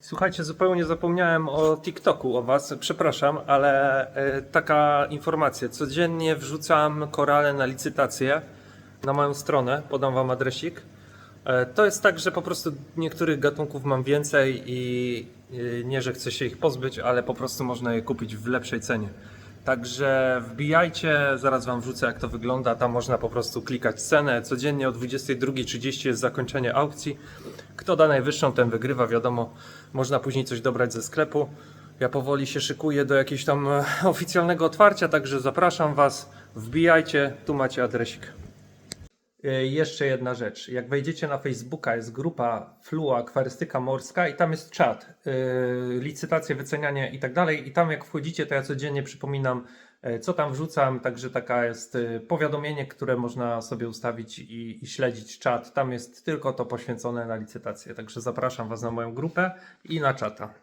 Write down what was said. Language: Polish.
Słuchajcie, zupełnie zapomniałem o TikToku, o Was, przepraszam, ale e, taka informacja. Codziennie wrzucam korale na licytację na moją stronę, podam Wam adresik. E, to jest tak, że po prostu niektórych gatunków mam więcej i e, nie, że chcę się ich pozbyć, ale po prostu można je kupić w lepszej cenie. Także wbijajcie, zaraz Wam wrzucę jak to wygląda. Tam można po prostu klikać cenę. Codziennie o 22.30 jest zakończenie aukcji. Kto da najwyższą, ten wygrywa. Wiadomo, można później coś dobrać ze sklepu. Ja powoli się szykuję do jakiegoś tam e, oficjalnego otwarcia, także zapraszam Was. Wbijajcie, tu macie adresik. E, Jeszcze jedna rzecz. Jak wejdziecie na Facebooka, jest grupa Flua Akwarystyka Morska i tam jest czat, yy, licytacje, wycenianie i tak dalej. I tam jak wchodzicie, to ja codziennie przypominam, e, co tam wrzucam. Także taka jest e, powiadomienie, które można sobie ustawić i, i śledzić czat. Tam jest tylko to poświęcone na licytację. Także zapraszam Was na moją grupę i na czata.